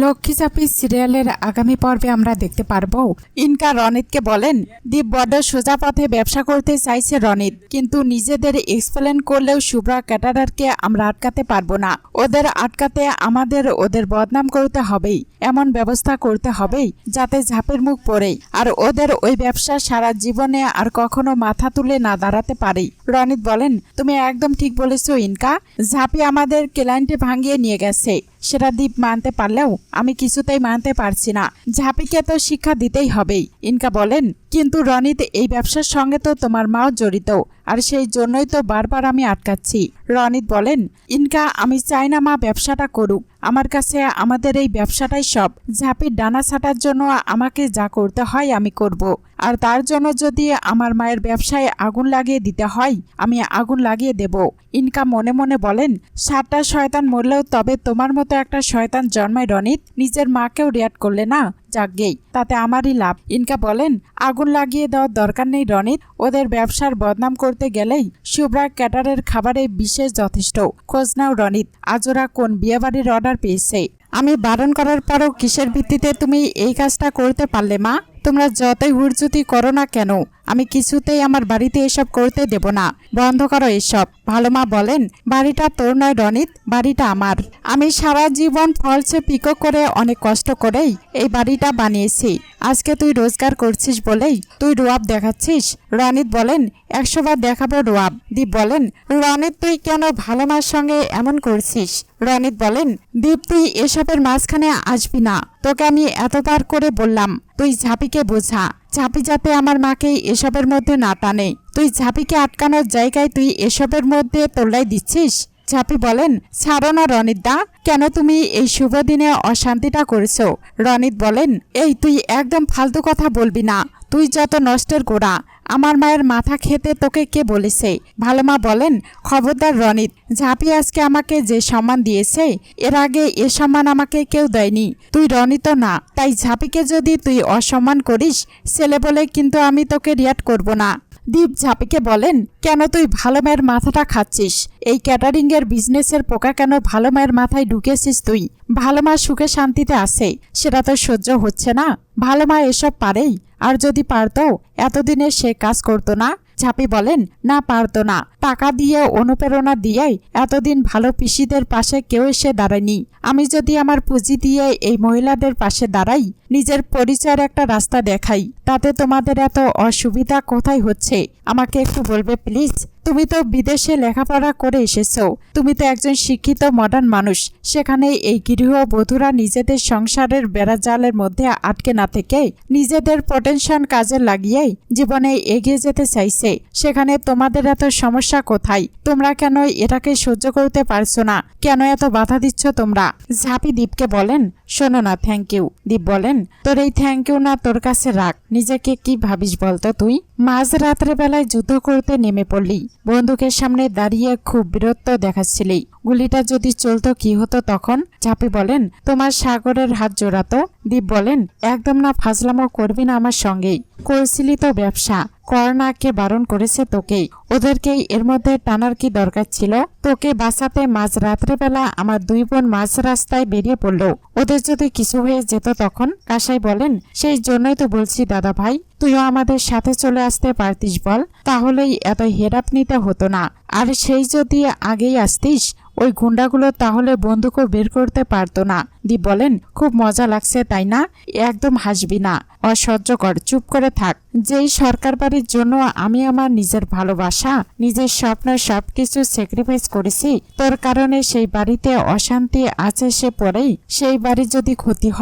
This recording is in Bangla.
লক্ষ্মী চাপি সিরিয়ালের আগামী পর্বে আমরা দেখতে পারব। ইনকা রনিতকে বলেন দীপ বড্ড সোজা পথে ব্যবসা করতে চাইছে রনিত, কিন্তু নিজেদের এক্সপ্লেন করলেও শুভ্রা ক্যাটারারকে আমরা আটকাতে পারব না। ওদের আটকাতে আমাদের ওদের বদনাম করতে হবেই, এমন ব্যবস্থা করতে হবেই, যাতে ঝাপের মুখ পড়েই আর ওদের ওই ব্যবসা সারা জীবনে আর কখনো মাথা তুলে না দাঁড়াতে পারেই রনিত বলেন, তুমি একদম ঠিক বলেছ ইনকা, ঝাঁপি আমাদের ক্লায়েন্টে ভাঙিয়ে নিয়ে গেছে। সেটা দ্বীপ মানতে পারলেও আমি কিছুতেই মানতে পারছি না। ঝাঁপিকে তো শিক্ষা দিতেই হবেই। ইনকা বলেন, কিন্তু রনিত, এই ব্যবসার সঙ্গে তো তোমার মাও জড়িত। আর সেই জন্যই তো বারবার আমি আটকাচ্ছি। রনিত বলেন, ইনকা, আমি চাই না মা ব্যবসাটা করুক। আমার কাছে আমাদের এই ব্যবসাটাই সব। ঝাঁপির ডানা ছাটার জন্য আমাকে যা করতে হয় আমি করব। আর তার জন্য যদি আমার মায়ের ব্যবসায় আগুন লাগিয়ে দিতে হয়, আমি আগুন লাগিয়ে দেব। ইনকা মনে মনে বলেন, সাতটা শয়তান মরলেও তবে তোমার মতো একটা শয়তান জন্মায় রনিত। নিজের মাকেও রিয়াক্ট করলে না? যাকগেই তাতে আমারই লাভ। ইনকা বলেন, আগুন লাগিয়ে দেওয়ার দরকার নেই রনিত। ওদের ব্যবসার বদনাম করতে গেলেই শুভ্রা ক্যাটারের খাবারে বিশেষ যথেষ্ট। খোঁজ নাও রনিত, আজ ওরা কোন বিয়েবাড়ির অর্ডার পেয়েছে। আমি বারণ করার পরও কিসের ভিত্তিতে তুমি এই কাজটা করতে পারলে মা? তোমরা যতই হুড়জুতি করো না কেন, আমি কিছুতেই আমার বাড়িতে এসব করতে দেব না। বন্ধ করো এসব। ভালো মা বলেন, বাড়িটা তোর নয় রনিত, বাড়িটা আমার। আমি সারা জীবন ফলসে পিকো করে অনেক কষ্ট করেই এই বাড়িটা বানিয়েছি। আজকে তুই রোজগার করছিস বলেই তুই রোয়াব দেখাচ্ছিস। রনিত বলেন একশোবার দেখাবো রোয়াব। দীপ বলেন, রনিত, তুই কেন ভালো মার সঙ্গে এমন করছিস? রনিত বলেন, দীপ, তুই এসবের মাঝখানে আসবি না। তোকে আমি এতবার করে বললাম, তুই ঝাঁপিকে বোঝা। ঝাঁপি যাতে আমার মাকে এসবের মধ্যে না টানে। তুই ঝাঁপিকে আটকানোর জায়গায় তুই এসবের মধ্যে তোল্লাই দিচ্ছিস? ঝাঁপি বলেন, ছাড়ো না রনিত দা কেন তুমি এই শুভ দিনে অশান্তিটা করেছ? রনিত বলেন, এই তুই একদম ফালতু কথা বলবি না, তুই যত নষ্টের গোড়া, আমার মায়ের মাথা খেতে তোকে কে বলেছে? ভালো মা বলেন, খবরদার রনিত, ঝাঁপি আজকে আমাকে যে সম্মান দিয়েছে, এর আগে এ সম্মান আমাকে কেউ দেয়নি। তুই রনিত না, তাই ঝাঁপিকে যদি তুই অসম্মান করিস, ছেলে বলে কিন্তু আমি তোকে রিয়াক্ট করব না। দীপ ঝাঁপিকে বলেন, কেন তুই ভালো মায়ের মাথাটা খাচ্ছিস? এই ক্যাটারিং এর বিজনেসের পোকা কেন ভালো মায়ের মাথায় ঢুকেছিস তুই? ভালো মা সুখে শান্তিতে আছে, সেটা তো সহ্য হচ্ছে না। ভালো মা এসব পারেই, আর যদি পারতো, এতদিনে সে কাজ করতো না। ঝাঁপি বলেন, না, পারত না। টাকা দিয়ে, অনুপ্রেরণা দিয়েই এতদিন ভালো পিসিদের পাশে কেউ এসে দাঁড়ায়নি। আমি যদি আমার পুঁজি দিয়ে এই মহিলাদের পাশে দাঁড়াই, নিজের পরিচয়ের একটা রাস্তা দেখাই। তাতে তোমাদের এত অসুবিধা কোথায় হচ্ছে? আমাকে একটু বলবে, প্লিজ? তুমি তো বিদেশে লেখাপড়া করে এসেছ। তুমি তো একজন শিক্ষিত মডার্ন মানুষ। সেখানে এই গৃহবধূরা নিজেদের সংসারের বেড়াজালের মধ্যে আটকে না থেকে নিজেদের পটেনশন কাজে লাগিয়েই জীবনে এগিয়ে যেতে চাইছে। সেখানে তোমাদের এত সমস্যা কোথায়? তোমরা কেন এটাকে সহ্য করতে পারছ না? কেন এত বাধা দিচ্ছ তোমরা? ঝাঁপি দীপকে বলেন, শোনো না থ্যাংক ইউ দীপ বলেন, তোর এই থ্যাংক ইউ না তোর কাছে রাখ নিজেকে কি ভাবিস বলতো তুই? মাঝ রাত্রে বেলায় যুদ্ধ করতে নেমে পড়লি। বন্দুকের সামনে দাঁড়িয়ে খুব বীরত্ব দেখাচ্ছিলি। গুলিটা যদি চলতো কি হতো তখন? চাপি বলেন, তোমার সাগরের হাত জোড়াতো? দ্বীপ বলেন, একদম না ফাজলামো করবি না আমার সঙ্গেই। করছিলি তো ব্যবসা। করোনাকে বারণ করেছে তোকেই। ওদেরকেই এর মধ্যে টানার কি দরকার ছিল? তোকে বাঁচাতে মাঝ রাত্রেবেলা আমার দুই বোন মাঝ রাস্তায় বেরিয়ে পড়ল। ওদের যদি কিছু হয়ে যেত তখন? কাসাই বলেন, সেই জন্যই তো বলছি, দাদা ভাই, তুইও আমাদের সাথে চলে আসতে পারতিস বল। তাহলেই এত হেরাপ নিতে হতো না। আর সেই যদি আগেই আসতিস ওই গুন্ডাগুলো তাহলে বন্দুকও বের করতে পারতো না। দি বলেন, খুব মজা লাগছে, তাই না? একদম হাসবি না। অসহ্য কর চুপ করে থাক। যেই সরকার বাড়ির জন্য আমি আমার নিজের ভালোবাসা, নিজের স্বপ্ন সবকিছু স্যাক্রিফাইস করেছি, তোর কারণে সেই বাড়িতে অশান্তি আছে সে পরেই, সেই বাড়ির যদি ক্ষতি হয়